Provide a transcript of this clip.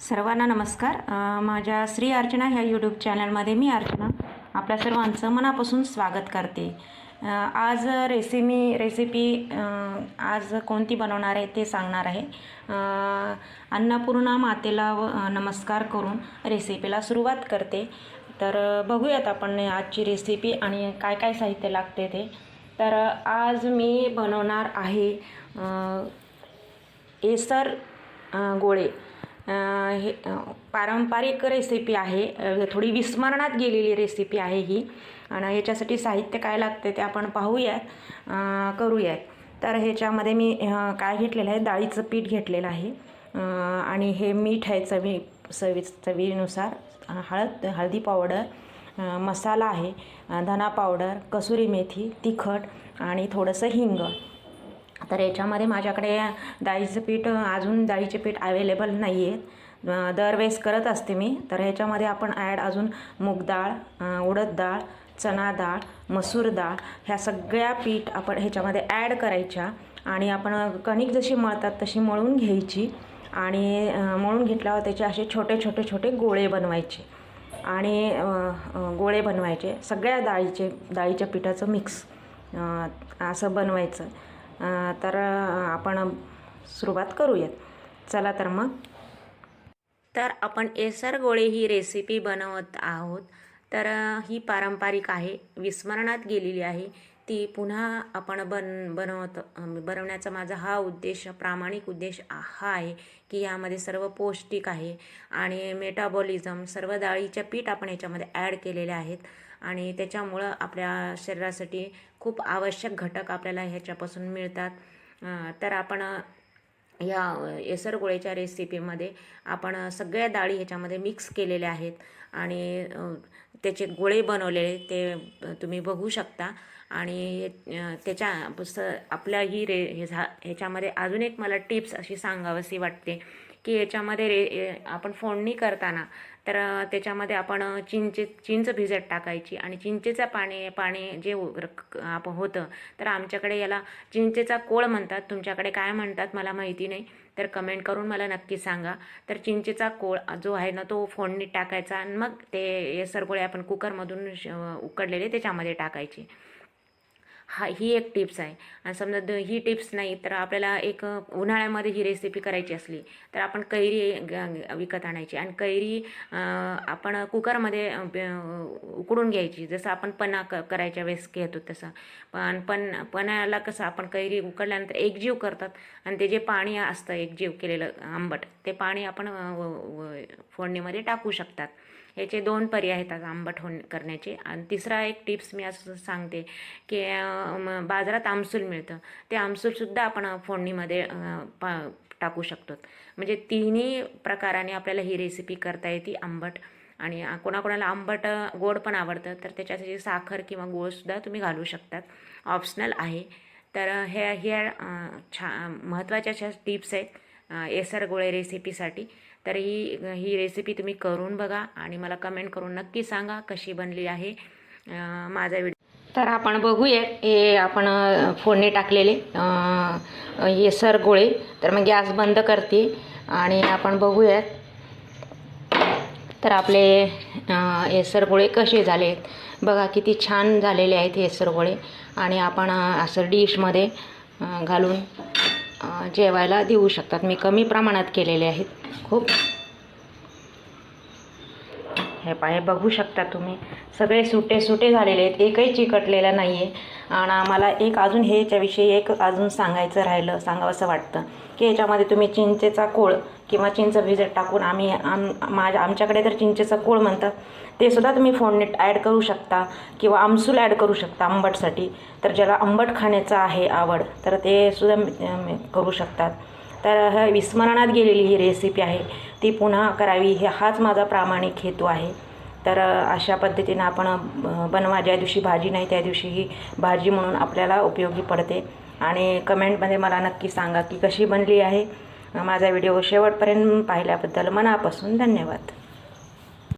सर्वांना नमस्कार. माझ्या श्री अर्चना ह्या यूट्यूब चॅनलमध्ये मी अर्चना आपल्या सर्वांचं मनापासून स्वागत करते. आज रेसिमी रेसिपी आज कोणती बनवणार आहे ते सांगणार आहे. अन्नपूर्णा मातेला व नमस्कार करून रेसिपीला सुरुवात करते. तर बघूयात आपण आजची रेसिपी आणि काय काय साहित्य लागते ते. तर आज मी बनवणार आहे एसर गोळे. हे पारंपरिक रेसिपी आहे. म्हणजे थोडी विस्मरणात गेलेली रेसिपी आहे ही. आणि ह्याच्यासाठी साहित्य काय लागते ते आपण पाहूयात करूयात. तर ह्याच्यामध्ये मी काय घेतलेलं आहे? डाळीचं पीठ घेतलेलं आहे. आणि हे मीठ आहे चवी चवी चवीनुसार. हळद हळदी पावडर मसाला आहे धना पावडर कसुरी मेथी तिखट आणि थोडंसं हिंग. तर याच्यामध्ये माझ्याकडे डाळीचं पीठ अजून डाळीचे पीठ अवेलेबल नाही आहेत दरवेळेस करत असते मी. तर ह्याच्यामध्ये आपण ॲड अजून मूग डाळ उडद डाळ चणा डाळ मसूर डाळ ह्या सगळ्या पीठ आपण ह्याच्यामध्ये ॲड करायच्या आणि आपण कणिक जशी मळतात तशी मळून घ्यायची आणि मळून घेतल्यावर त्याचे असे छोटे छोटे छोटे गोळे बनवायचे आणि गोळे बनवायचे. सगळ्या डाळीचे डाळीच्या पिठाचं मिक्स असं बनवायचं. तर आपण सुरुवात करूयात. चला तर मग. तर आपण एसर गोळे ही रेसिपी बनवत आहोत. तर ही पारंपरिक आहे. विस्मरणात गेलेली आहे. ती पुन्हा आपण बन बनवत बनवण्याचा माझा हा उद्देश प्रामाणिक उद्देश हा आहे की यामध्ये सर्व पौष्टिक आहे आणि मेटाबॉलिझम सर्व डाळीच्या पीठ आपण याच्यामध्ये ॲड केलेले आहेत आणि त्याच्यामुळं आपल्या शरीरासाठी खूप आवश्यक घटक आपल्याला ह्याच्यापासून मिळतात. तर आपण या एसरगोळेच्या रेसिपीमध्ये आपण सगळ्या डाळी ह्याच्यामध्ये मिक्स केलेल्या आहेत आणि त्याचे गोळे बनवलेले ते तुम्ही बघू शकता. आणि त्याच्या स आपल्या ही रे हे झा ह्याच्यामध्ये अजून एक मला टिप्स अशी सांगावीशी वाटते. की याच्यामध्ये रे आपण फोडणी करताना तर त्याच्यामध्ये आपण चिंचे चिंच भिजत टाकायची आणि चिंचेचं पाणी पाणी जे उ- आपण होतं तर आमच्याकडे याला चिंचेचा कोळ म्हणतात. तुमच्याकडे काय म्हणतात मला माहिती नाही तर कमेंट करून मला नक्की सांगा. तर चिंचेचा कोळ जो आहे ना तो फोडणीत टाकायचा आणि मग ते सरगोळे आपण कुकरमधून श- उकडलेले त्याच्यामध्ये टाकायचे. हा ही एक टिप्स आहे. आणि समजा द- ही टिप्स नाही तर आपल्याला एक उन्हाळ्यामध्ये ही रेसिपी करायची असली तर आपण कैरी विकत आणायची. आणि कैरी आपण कुकरमध्ये उकडून घ्यायची. जसं आपण पन्हा क करायच्या वेळेस घेतो तसं. पण पण पण्याला कसं आपण कैरी उकडल्यानंतर एकजीव करतात. आणि ते जे पाणी असतं एकजीव केलेलं आंबट ते पाणी आपण फोडणीमध्ये टाकू शकतात. याचे दोन पर्याय आहेत आज आंबट होण करण्याचे. आणि तिसरा एक टिप्स मी असं सांगते की म- बाजारात आमसूल मिळतं. ते आमसूलसुद्धा आपण फोडणीमध्ये पा टाकू शकतो. म्हणजे तिन्ही प्रकाराने आपल्याला ही रेसिपी करता येते आंबट. आणि कोणाकोणाला आंबट गोड पण आवडतं तर त्याच्यासाठी साखर किंवा गोडसुद्धा तुम्ही घालू शकतात. ऑप्शनल आहे. तर ह्या ह्या छा महत्त्वाच्या अशा टिप्स आहेत एसर गोळे रेसिपीसाठी तर ही ही रेसिपी तुम्ही करून बघा आणि मला कमेंट करून नक्की सांगा कशी बनली आहे माझा व्हिडिओ तर आपण बघूया हे आपण फोडणी टाकलेले. हे सर गोळे. तर मग गॅस बंद करते आणि आपण बघूयात. तर आपले अं, गोळे कसे झाले आहेत बघा किती छान झालेले आहेत हेसर गोळे. आणि आपण असं डिशमध्ये घालून जेवायला देऊ शकतात. मी कमी प्रमाणात केलेले आहेत. खूप हे पाय बघू शकता तुम्ही. सगळे सुटे सुटे झालेले आहेत. एकही चिकटलेलं नाही आहे आणि आम्हाला एक अजून हे याच्याविषयी एक अजून सांगायचं राहिलं सांगावंसं वाटतं. की याच्यामध्ये तुम्ही चिंचेचा कोळ किंवा चिंच भिजत टाकून आम्ही आम माझ्या आमच्याकडे तर चिंचेचा कोळ म्हणतात. ते सुद्धा तुम्ही फोडणीत ॲड करू शकता किंवा आमसूल ॲड करू शकता आंबटसाठी. तर ज्याला आंबट खाण्याचं आहे आवड तर ते सुद्धा करू शकतात. तर ह विस्मरणात गेलेली ही रेसिपी आहे. ती पुन्हा करावी हे हाच माझा प्रामाणिक हेतू आहे. तर अशा पद्धतीनं आपण बनवा. ज्या दिवशी भाजी नाही त्या दिवशी ही भाजी म्हणून आपल्याला उपयोगी पडते. आणि कमेंटमध्ये मला नक्की सांगा की कशी बनली आहे. माझा व्हिडिओ शेवटपर्यंत पाहिल्याबद्दल मनापासून धन्यवाद.